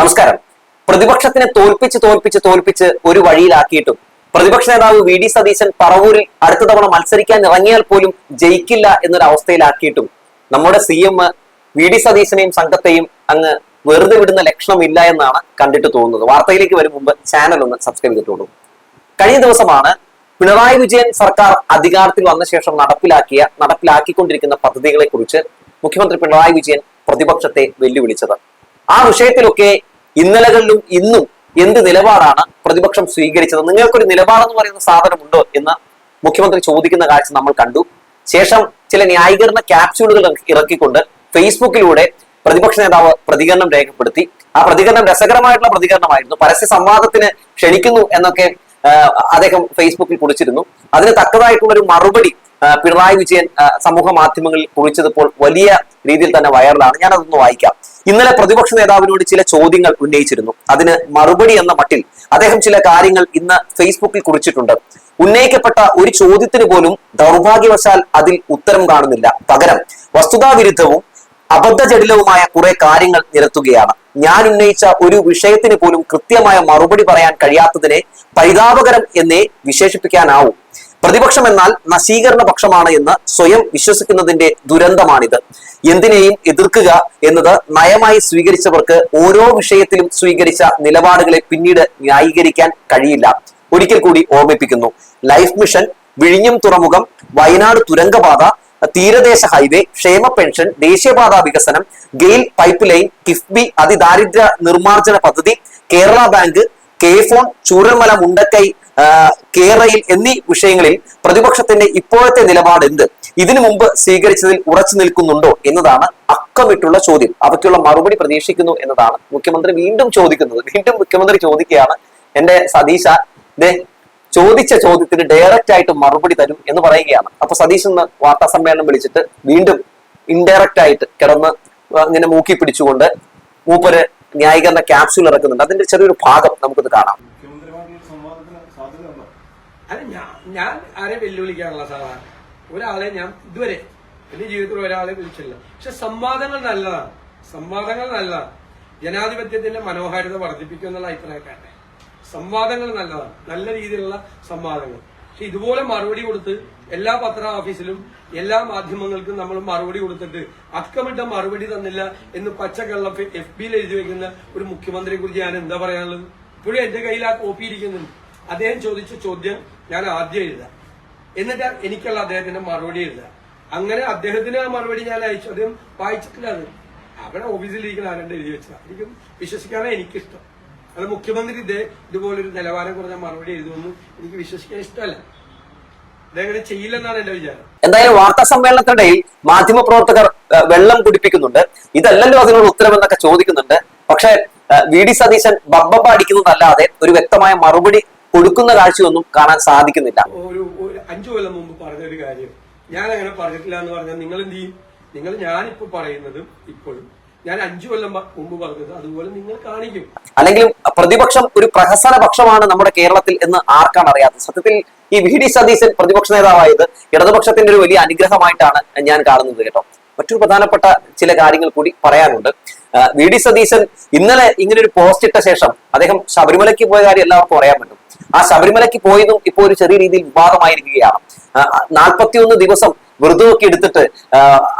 നമസ്കാരം. പ്രതിപക്ഷത്തിനെ തോൽപ്പിച്ച് തോൽപ്പിച്ച് തോൽപ്പിച്ച് ഒരു വഴിയിലാക്കിയിട്ടും പ്രതിപക്ഷ നേതാവ് വി ഡി സതീശൻ പറവൂരിൽ അടുത്ത തവണ മത്സരിക്കാൻ ഇറങ്ങിയാൽ പോലും ജയിക്കില്ല എന്നൊരു അവസ്ഥയിലാക്കിയിട്ടും നമ്മുടെ സി എം വി ഡി സതീശനെയും സംഘത്തെയും അങ്ങ് വെറുതെ വിടുന്ന ലക്ഷണമില്ല എന്നാണ് കണ്ടിട്ട് തോന്നുന്നത്. വാർത്തയിലേക്ക് വരും മുമ്പ് ചാനൽ ഒന്ന് സബ്സ്ക്രൈബ് ചെയ്തിട്ടുള്ളൂ കഴിഞ്ഞ ദിവസമാണ് പിണറായി വിജയൻ സർക്കാർ അധികാരത്തിൽ വന്ന ശേഷം നടപ്പിലാക്കിയ നടപ്പിലാക്കിക്കൊണ്ടിരിക്കുന്ന പദ്ധതികളെ കുറിച്ച് മുഖ്യമന്ത്രി പിണറായി വിജയൻ പ്രതിപക്ഷത്തെ വെല്ലുവിളിച്ചത്. ആ വിഷയത്തിലൊക്കെ ഇന്നലകളിലും ഇന്നും എന്ത് നിലപാടാണ് പ്രതിപക്ഷം സ്വീകരിച്ചത്? നിങ്ങൾക്കൊരു നിലപാടെന്ന് പറയുന്ന സാധനമുണ്ടോ എന്ന് മുഖ്യമന്ത്രി ചോദിക്കുന്ന കാഴ്ച നമ്മൾ കണ്ടു. ശേഷം ചില ന്യായീകരണ ക്യാപ്സ്യൂളുകൾ ഇറക്കിക്കൊണ്ട് ഫേസ്ബുക്കിലൂടെ പ്രതിപക്ഷ നേതാവ് പ്രതികരണം രേഖപ്പെടുത്തി. ആ പ്രതികരണം രസകരമായിട്ടുള്ള പ്രതികരണമായിരുന്നു. പരസ്യ സംവാദത്തിന് ക്ഷണിക്കുന്നു എന്നൊക്കെ അദ്ദേഹം ഫേസ്ബുക്കിൽ കുറിച്ചിരുന്നു. അതിന് തക്കതായിട്ടുള്ള ഒരു മറുപടി പിണറായി വിജയൻ സമൂഹ മാധ്യമങ്ങളിൽ കുറിച്ചതിപ്പോൾ വലിയ രീതിയിൽ തന്നെ വൈറലാണ് ഞാൻ അതൊന്ന് വായിക്കാം. ഇന്നലെ പ്രതിപക്ഷ നേതാവിനോട് ചില ചോദ്യങ്ങൾ ഉന്നയിച്ചിരുന്നു. അതിന് മറുപടി എന്ന മട്ടിൽ അദ്ദേഹം ചില കാര്യങ്ങൾ ഇന്ന് ഫേസ്ബുക്കിൽ കുറിച്ചിട്ടുണ്ട്. ഉന്നയിക്കപ്പെട്ട ഒരു ചോദ്യത്തിന് പോലും ദൗർഭാഗ്യവശാൽ അതിൽ ഉത്തരം കാണുന്നില്ല. പകരം വസ്തുതാവിരുദ്ധവും അബദ്ധജടിലവുമായ കുറെ കാര്യങ്ങൾ നിരത്തുകയാണ്. ഞാൻ ഉന്നയിച്ച ഒരു വിഷയത്തിന് പോലും കൃത്യമായ മറുപടി പറയാൻ കഴിയാത്തതിനെ പരിതാപകരം എന്നേ വിശേഷിപ്പിക്കാനാവൂ. പ്രതിപക്ഷം എന്നാൽ നശീകരണ പക്ഷമാണ് എന്ന് സ്വയം വിശ്വസിക്കുന്നതിന്റെ ദുരന്തമാണിത്. എന്തിനേയും എതിർക്കുക എന്നത് നയമായി സ്വീകരിച്ചവർക്ക് ഓരോ വിഷയത്തിലും സ്വീകരിച്ച നിലപാടുകളെ പിന്നീട് ന്യായീകരിക്കാൻ കഴിയില്ല. ഒരിക്കൽ കൂടി ഓർമ്മിപ്പിക്കുന്നു. ലൈഫ് മിഷൻ വിഴിഞ്ഞം തുറമുഖം വയനാട് തുരങ്കപാത തീരദേശ ഹൈവേ ക്ഷേമ പെൻഷൻ ദേശീയപാത വികസനം ഗെയിൽ പൈപ്പ് ലൈൻ കിഫ്ബി അതിദാരിദ്ര്യ നിർമ്മാർജന പദ്ധതി Kerala bank K phone Chooralmala Mundakkai കേരയിൽ എന്നീ വിഷയങ്ങളിൽ പ്രതിപക്ഷത്തിന്റെ ഇപ്പോഴത്തെ നിലപാട് എന്ത് ഇതിനു മുമ്പ് സ്വീകരിച്ചതിൽ ഉറച്ചു നിൽക്കുന്നുണ്ടോ എന്നതാണ് അക്കമിട്ടുള്ള ചോദ്യം. അവയ്ക്കുള്ള മറുപടി പ്രതീക്ഷിക്കുന്നു എന്നതാണ് മുഖ്യമന്ത്രി വീണ്ടും ചോദിക്കുന്നത്. വീണ്ടും മുഖ്യമന്ത്രി ചോദിക്കുകയാണ് എന്റെ സതീശ ദേ ചോദിച്ച ചോദ്യത്തിന് ഡയറക്റ്റ് ആയിട്ട് മറുപടി തരും എന്ന് പറയുകയാണ്. അപ്പൊ സതീശ് ഇന്ന് വാർത്താ സമ്മേളനം വിളിച്ചിട്ട് വീണ്ടും ഇൻഡയറക്റ്റ് ആയിട്ട് കിടന്ന് ഇങ്ങനെ മൂക്കി പിടിച്ചുകൊണ്ട് മൂപ്പര് ന്യായീകരണ ക്യാപ്സ്യൂൾ ഇറക്കുന്നുണ്ട്. അതിന്റെ ചെറിയൊരു ഭാഗം നമുക്കിത് കാണാം. അല്ല ഞാൻ ഞാൻ ആരെ വെല്ലുവിളിക്കാനുള്ള സാധാരണ ഒരാളെ ഞാൻ ഇതുവരെ എന്റെ ജീവിതത്തിൽ ഒരാളെ വിളിച്ചില്ല പക്ഷെ സംവാദങ്ങൾ നല്ലതാണ്. സംവാദങ്ങൾ നല്ലതാണ്. ജനാധിപത്യത്തിന്റെ മനോഹാരിത വർദ്ധിപ്പിക്കും എന്നുള്ള സംവാദങ്ങൾ നല്ലതാണ്. നല്ല രീതിയിലുള്ള സംവാദങ്ങൾ. പക്ഷെ ഇതുപോലെ മറുപടി കൊടുത്ത് എല്ലാ പത്ര ഓഫീസിലും എല്ലാ മാധ്യമങ്ങൾക്കും നമ്മൾ മറുപടി കൊടുത്തിട്ട് അക്കമിട്ട മറുപടി തന്നില്ല എന്ന് പച്ചക്കള്ളം എഫ് ബിയിൽ എഴുതി വെക്കുന്ന ഒരു മുഖ്യമന്ത്രിയെ കുറിച്ച് ഞാൻ എന്താ പറയാനുള്ളത്? ഇപ്പോഴും എന്റെ കയ്യിൽ ആ കോപ്പി ഇരിക്കുന്നുണ്ട്. അദ്ദേഹം ചോദിച്ച ചോദ്യം ഞാൻ ആദ്യം എഴുതാം. എന്നിട്ട് എനിക്കുള്ള അദ്ദേഹത്തിന്റെ മറുപടി എഴുതാം. അങ്ങനെ അദ്ദേഹത്തിന് ആ മറുപടി ഞാൻ അയച്ചു. അദ്ദേഹം വായിച്ചിട്ടില്ല അത്. അവിടെ ഓഫീസിലിരിക്കുന്ന ആരണ്ട് എഴുതി വെച്ചതാണ് എനിക്ക് വിശ്വസിക്കാനാണ് എനിക്കിഷ്ടം. അത് മുഖ്യമന്ത്രി ഇതേ ഇതുപോലൊരു നിലവാരം കുറഞ്ഞ മറുപടി എഴുതുമെന്ന് എനിക്ക് വിശ്വസിക്കാൻ ഇഷ്ടമല്ല. അങ്ങനെ ചെയ്യില്ലെന്നാണ് എന്റെ വിചാരം. എന്തായാലും വാർത്താ സമ്മേളനത്തിനിടയിൽ മാധ്യമപ്രവർത്തകർ വെള്ളം കുടിപ്പിക്കുന്നുണ്ട്. ഇതല്ലല്ലോ അതിനോട് ഉത്തരവെന്നൊക്കെ ചോദിക്കുന്നുണ്ട്. പക്ഷേ വി ഡി സതീശൻ ബബ്ബ അടിക്കുന്നതല്ലാതെ ഒരു വ്യക്തമായ മറുപടി കൊടുക്കുന്ന കാഴ്ചയൊന്നും കാണാൻ സാധിക്കുന്നില്ല. ഒരു ഒരു അഞ്ചു കൊല്ലം മുമ്പ് പറഞ്ഞ ഒരു കാര്യം. ഞാൻ അങ്ങനെ പറഞ്ഞിട്ടില്ല എന്ന് പറഞ്ഞാൽ നിങ്ങൾ എന്ത് ചെയ്യും? നിങ്ങൾ ഞാനിപ്പോ പറയുന്നതും ഇപ്പോഴും ഞാൻ അഞ്ചു കൊല്ലം മുമ്പ് പറഞ്ഞത്. അതുപോലെ നിങ്ങൾ കാണിക്കും. അല്ലെങ്കിൽ പ്രതിപക്ഷം ഒരു പ്രഹസന പക്ഷമാണ് നമ്മുടെ കേരളത്തിൽ എന്ന് ആർക്കാണ് അറിയാത്തത്? സത്യത്തിൽ ഈ വി ഡി സതീശൻ പ്രതിപക്ഷ നേതാവായത് ഇടതുപക്ഷത്തിന്റെ ഒരു വലിയ അനുഗ്രഹമായിട്ടാണ് ഞാൻ കാണുന്നത് കേട്ടോ. മറ്റൊരു പ്രധാനപ്പെട്ട ചില കാര്യങ്ങൾ കൂടി പറയാനുണ്ട്. വി ഡി സതീശൻ ഇന്നലെ ഇങ്ങനെ ഒരു പോസ്റ്റ് ഇട്ട ശേഷം അദ്ദേഹം ശബരിമലയ്ക്ക് പോയ കാര്യം എല്ലാവർക്കും അറിയാൻ പറ്റും. ആ ശബരിമലയ്ക്ക് പോയതും ഇപ്പോൾ ഒരു ചെറിയ രീതിയിൽ വിവാദമായിരിക്കുകയാണ്. നാൽപ്പത്തിയൊന്ന് ദിവസം വ്രതമൊക്കെ എടുത്തിട്ട്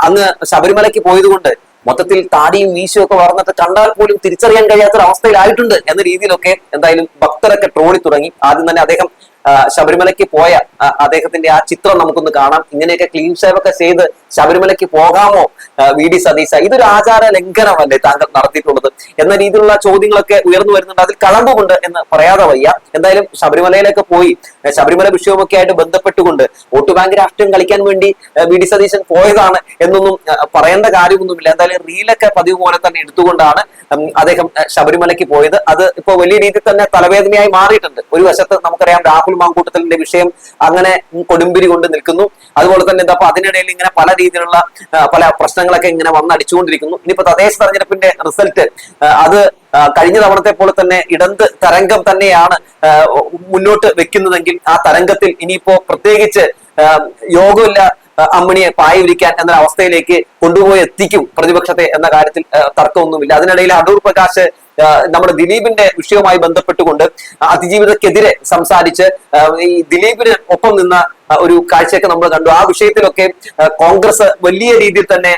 അങ്ങ് ശബരിമലയ്ക്ക് പോയതുകൊണ്ട് മൊത്തത്തിൽ താടിയും മീശയും ഒക്കെ വളർന്നിട്ട് കണ്ടാൽ പോലും തിരിച്ചറിയാൻ കഴിയാത്ത അവസ്ഥയിലായിട്ടുണ്ട് എന്ന രീതിയിലൊക്കെ എന്തായാലും ഭക്തരൊക്കെ ട്രോളി തുടങ്ങി. ആദ്യം തന്നെ അദ്ദേഹം ശബരിമലയ്ക്ക് പോയ അദ്ദേഹത്തിന്റെ ആ ചിത്രം നമുക്കൊന്ന് കാണാം. ഇങ്ങനെയൊക്കെ ക്ലീൻ ഷേവ് ഒക്കെ ചെയ്ത് ശബരിമലയ്ക്ക് പോകാമോ വി ഡി സതീശ? ഇതൊരു ആചാര ലംഘനമല്ലേ താങ്കൾ നടത്തിയിട്ടുള്ളത്? എന്ന രീതിയിലുള്ള ചോദ്യങ്ങളൊക്കെ ഉയർന്നു വരുന്നുണ്ട്. അതിൽ കളമ്പുമുണ്ട് എന്ന് പറയാതെ വയ്യ. എന്തായാലും ശബരിമലയിലൊക്കെ പോയി ശബരിമല വിഷയവുമൊക്കെ ആയിട്ട് ബന്ധപ്പെട്ടുകൊണ്ട് വോട്ട് ബാങ്ക് രാഷ്ട്രീയം കളിക്കാൻ വേണ്ടി വി ഡി സതീശൻ പോയതാണ് എന്നൊന്നും പറയേണ്ട കാര്യമൊന്നുമില്ല. എന്തായാലും റീലൊക്കെ പതിവ് പോലെ തന്നെ എടുത്തുകൊണ്ടാണ് അദ്ദേഹം ശബരിമലയ്ക്ക് പോയത്. അത് ഇപ്പോൾ വലിയ രീതിയിൽ തന്നെ തലവേദനയായി മാറിയിട്ടുണ്ട്. ഒരു വശത്ത് നമുക്കറിയാം രാഹുൽ മാങ്കൂട്ടത്തലിന്റെ വിഷയം അങ്ങനെ കൊടുമ്പിരി കൊണ്ട് നിൽക്കുന്നു. അതുപോലെ തന്നെ എന്താ അതിനിടയിൽ ഇങ്ങനെ പല രീതിയിലുള്ള പല പ്രശ്നങ്ങളൊക്കെ ഇങ്ങനെ വന്ന് വന്നടിച്ചുകൊണ്ടിരിക്കുന്നു ഇനിയിപ്പോ തദ്ദേശ തെരഞ്ഞെടുപ്പിന്റെ റിസൾട്ട് അത് കഴിഞ്ഞ തവണത്തെ പോലെ തന്നെ ഇടന്ത് തരംഗം തന്നെയാണ് മുന്നോട്ട് വെക്കുന്നതെങ്കിൽ ആ തരംഗത്തിൽ ഇനിയിപ്പോ പ്രത്യേകിച്ച് യോഗമില്ല അമ്മിണിയെ പായ വിരിക്കാൻ എന്ന അവസ്ഥയിലേക്ക് കൊണ്ടുപോയി എത്തിക്കും പ്രതിപക്ഷത്തെ എന്ന കാര്യത്തിൽ തർക്കമൊന്നുമില്ല. അതിനിടയിൽ അടൂർ പ്രകാശ് നമ്മുടെ ദിലീപിന്റെ വിഷയവുമായി ബന്ധപ്പെട്ടുകൊണ്ട് അതിജീവിതക്കെതിരെ സംസാരിച്ച് ഈ ദിലീപിന് ഒപ്പം നിന്ന ഒരു കാഴ്ചയൊക്കെ നമ്മൾ കണ്ടു. ആ വിഷയത്തിലൊക്കെ കോൺഗ്രസ് വലിയ രീതിയിൽ തന്നെ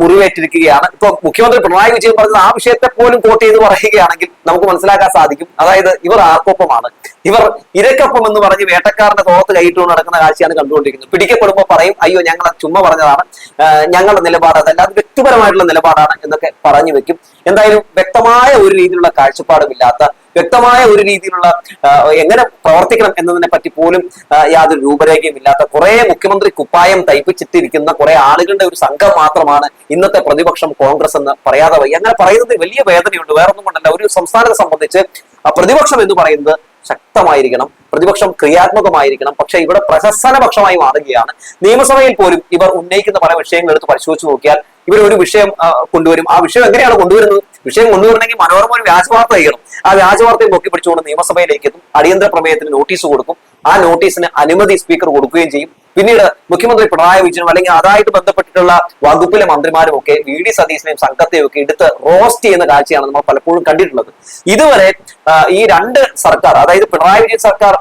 മുറിവേറ്റിരിക്കുകയാണ്. ഇപ്പൊ മുഖ്യമന്ത്രി പിണറായി വിജയൻ പറഞ്ഞത് ആ വിഷയത്തെ പോലും കോട്ട് ചെയ്ത് പറയുകയാണെങ്കിൽ നമുക്ക് മനസ്സിലാക്കാൻ സാധിക്കും. അതായത് ഇവർ ആർക്കൊപ്പമാണ്. ഇവർ ഇരക്കൊപ്പം എന്ന് പറഞ്ഞ് വേട്ടക്കാരന്റെ തോളത്ത് കൈയിട്ടുകൊണ്ട് നടക്കുന്ന കാഴ്ചയാണ് കണ്ടുകൊണ്ടിരിക്കുന്നത്. പിടിക്കപ്പെടുമ്പോൾ പറയും അയ്യോ ഞങ്ങൾ ചുമ്മാ പറഞ്ഞതാണ്. ഞങ്ങളുടെ നിലപാട് അതല്ല അത് വ്യക്തിപരമായിട്ടുള്ള നിലപാടാണ് എന്നൊക്കെ പറഞ്ഞു വെക്കും. എന്തായാലും വ്യക്തമായ ഒരു രീതിയിലുള്ള കാഴ്ചപ്പാടുമില്ലാത്ത വ്യക്തമായ ഒരു രീതിയിലുള്ള എങ്ങനെ പ്രവർത്തിക്കണം എന്നതിനെ പറ്റി പോലും യാതൊരു രൂപരേഖയും ഇല്ലാത്ത കുറെ മുഖ്യമന്ത്രി കുപ്പായം തയ്പ്പിച്ചിട്ടിരിക്കുന്ന കുറെ ആളുകളുടെ ഒരു സംഘം മാത്രമാണ് ഇന്നത്തെ പ്രതിപക്ഷം കോൺഗ്രസ് എന്ന് പറയാതെ വയ്യ. അങ്ങനെ പറയുന്നത് വലിയ വേദനയുണ്ട്. വേറൊന്നും കൊണ്ടല്ല. ഒരു സംസ്ഥാനത്തെ സംബന്ധിച്ച് പ്രതിപക്ഷം എന്ന് പറയുന്നത് ശക്തമായിരിക്കണം. പ്രതിപക്ഷം ക്രിയാത്മകമായിരിക്കണം. പക്ഷേ ഇവിടെ പ്രശസ്തന പക്ഷമായി മാറുകയാണ്. നിയമസഭയിൽ പോലും ഇവർ ഉന്നയിക്കുന്ന പല വിഷയങ്ങൾ എടുത്ത് പരിശോധിച്ചു നോക്കിയാൽ ഇവർ ഒരു വിഷയം കൊണ്ടുവരും. ആ വിഷയം എങ്ങനെയാണ് കൊണ്ടുവരുന്നത്? വിഷയം കൊണ്ടുവരണമെങ്കിൽ മനോരമ ഒരു വ്യാജവാർത്ത ചെയ്യണം ആ വ്യാജവാർത്തയെ നോക്കി പിടിച്ചുകൊണ്ട് നിയമസഭയിലേക്ക് എത്തും. അടിയന്തര പ്രമേയത്തിന് നോട്ടീസ് കൊടുക്കും. ആ നോട്ടീസിന് അനുമതി സ്പീക്കർ കൊടുക്കുകയും ചെയ്യും. പിന്നീട് മുഖ്യമന്ത്രി പിണറായി വിജയനും അല്ലെങ്കിൽ അതായിട്ട് ബന്ധപ്പെട്ടിട്ടുള്ള വകുപ്പിലെ മന്ത്രിമാരും ഒക്കെ വി. ഡി. സതീശനെയും സംഘത്തെയും ഒക്കെ എടുത്ത് റോസ്റ്റ് ചെയ്യുന്ന കാഴ്ചയാണ് നമ്മൾ പലപ്പോഴും കണ്ടിട്ടുള്ളത്. ഇതുവരെ ഈ രണ്ട് സർക്കാർ അതായത് പിണറായി വിജയൻ സർക്കാർ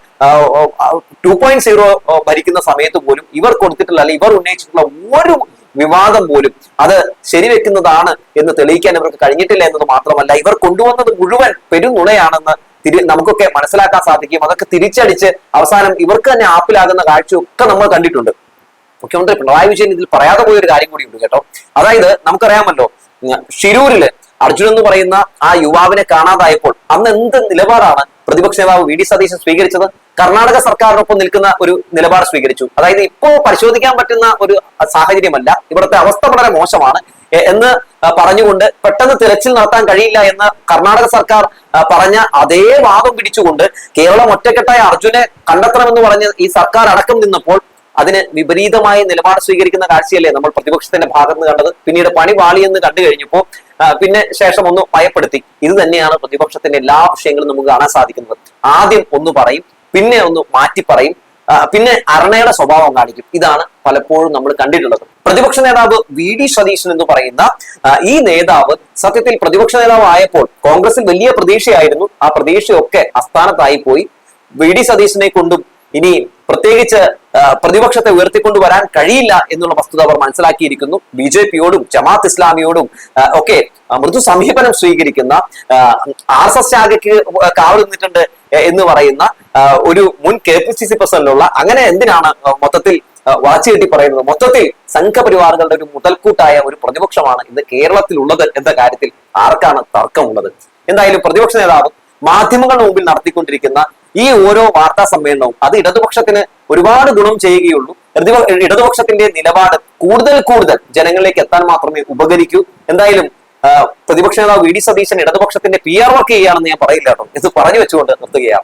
ടു പോയിന്റ് സീറോ ഭരിക്കുന്ന സമയത്ത് പോലും ഇവർ കൊടുത്തിട്ടുള്ള അല്ലെങ്കിൽ ഇവർ ഉന്നയിച്ചിട്ടുള്ള ഒരു വിവാദം പോലും അത് ശരിവെക്കുന്നതാണ് എന്ന് തെളിയിക്കാൻ ഇവർക്ക് കഴിഞ്ഞിട്ടില്ല എന്നത് മാത്രമല്ല ഇവർ കൊണ്ടുവന്നത് മുഴുവൻ പെരുനുണയാണെന്ന് തിരി നമുക്കൊക്കെ മനസ്സിലാക്കാൻ സാധിക്കും. അതൊക്കെ തിരിച്ചടിച്ച് അവസാനം ഇവർക്ക് തന്നെ ആപ്പിലാകുന്ന കാഴ്ചയൊക്കെ നമ്മൾ കണ്ടിട്ടുണ്ട്. മുഖ്യമന്ത്രി പിണറായി വിജയൻ ഇതിൽ പറയാതെ പോയൊരു കാര്യം ഉണ്ട് കേട്ടോ. അതായത് നമുക്കറിയാമല്ലോ ഷിരൂരിൽ അർജുൻ എന്ന് പറയുന്ന ആ യുവാവിനെ കാണാതായപ്പോൾ അന്ന് എന്ത് നിലപാടാണ് പ്രതിപക്ഷ നേതാവ് വി ഡി സതീശൻ സ്വീകരിച്ചത് കർണാടക സർക്കാരിനൊപ്പം നിൽക്കുന്ന ഒരു നിലപാട് സ്വീകരിച്ചു. അതായത് ഇപ്പോ പരിശോധിക്കാൻ പറ്റുന്ന ഒരു സാഹചര്യമല്ല. ഇവിടുത്തെ അവസ്ഥ വളരെ മോശമാണ്. എന്ന് പറഞ്ഞുകൊണ്ട് പെട്ടെന്ന് തിരച്ചിൽ നടത്താൻ കഴിയില്ല എന്ന് കർണാടക സർക്കാർ പറഞ്ഞ അതേ വാദം പിടിച്ചുകൊണ്ട് കേരളം ഒറ്റക്കെട്ടായ അർജുനെ കണ്ടെത്തണമെന്ന് പറഞ്ഞ് ഈ സർക്കാർ അടക്കം നിന്നപ്പോൾ അതിന് വിപരീതമായ നിലപാട് സ്വീകരിക്കുന്ന കാഴ്ചയല്ലേ നമ്മൾ പ്രതിപക്ഷത്തിന്റെ ഭാഗത്ത് കണ്ടത്. പിന്നീട് പണി വാളിയെന്ന് കണ്ടു കഴിഞ്ഞപ്പോ ആ, പിന്നെ ശേഷം ഒന്ന് ഭയപ്പെടുത്തി. ഇത് തന്നെയാണ് പ്രതിപക്ഷത്തിന്റെ എല്ലാ വിഷയങ്ങളും നമുക്ക് കാണാൻ സാധിക്കുന്നത്. ആദ്യം ഒന്ന് പറയും പിന്നെ ഒന്ന് മാറ്റി പറയും പിന്നെ അരണയുടെ സ്വഭാവം കാണിക്കും. ഇതാണ് പലപ്പോഴും നമ്മൾ കണ്ടിട്ടുള്ളത്. പ്രതിപക്ഷ നേതാവ് വി ഡി സതീശൻ എന്ന് പറയുന്ന ഈ നേതാവ് സത്യത്തിൽ പ്രതിപക്ഷ നേതാവ് ആയപ്പോൾ കോൺഗ്രസിൽ വലിയ പ്രതീക്ഷയായിരുന്നു. ആ പ്രതീക്ഷയൊക്കെ അസ്ഥാനത്തായി പോയി വി ഡി സതീശനെ കൊണ്ടും ഇനി പ്രത്യേകിച്ച് പ്രതിപക്ഷത്തെ ഉയർത്തിക്കൊണ്ടുവരാൻ കഴിയില്ല എന്നുള്ള വസ്തുത അവർ മനസ്സിലാക്കിയിരിക്കുന്നു. ബി ജെ പിയോടും ജമാഅത്ത് ഇസ്ലാമിയോടും ഒക്കെ മൃദു സമീപനം സ്വീകരിക്കുന്ന ആർ എസ് എസ് ശാഖയ്ക്ക് കാവൽ നിന്നിട്ടുണ്ട് എന്ന് പറയുന്ന ഒരു മുൻ കെ പി സി സി പ്രസിഡന്റുള്ള അങ്ങനെ എന്തിനാണ് മൊത്തത്തിൽ വാച്ചു കെട്ടി പറയുന്നത്? മൊത്തത്തിൽ സംഘപരിവാറുകളുടെ ഒരു മുതൽക്കൂട്ടായ ഒരു പ്രതിപക്ഷമാണ് ഇന്ന് കേരളത്തിലുള്ളത് എന്ന കാര്യത്തിൽ ആർക്കാണ് തർക്കമുള്ളത്? എന്തായാലും പ്രതിപക്ഷ നേതാവ് മാധ്യമങ്ങളുടെ മുമ്പിൽ നടത്തിക്കൊണ്ടിരിക്കുന്ന ഈ ഓരോ വാർത്താ സമ്മേളനവും അത് ഇടതുപക്ഷത്തിന് ഒരുപാട് ഗുണം ചെയ്യുകയുള്ളൂ. ഇടതുപക്ഷത്തിന്റെ നിലപാട് കൂടുതൽ കൂടുതൽ ജനങ്ങളിലേക്ക് എത്താൻ മാത്രമേ ഉപകരിക്കൂ. എന്തായാലും പ്രതിപക്ഷ നേതാവ് വി ഡി സതീശൻ ഇടതുപക്ഷത്തിന്റെ പി ആർ വർക്ക് ചെയ്യുകയാണെന്ന് ഞാൻ പറയില്ല കേട്ടോ. ഇത് പറഞ്ഞു വെച്ചുകൊണ്ട് നിർത്തുകയാണ്.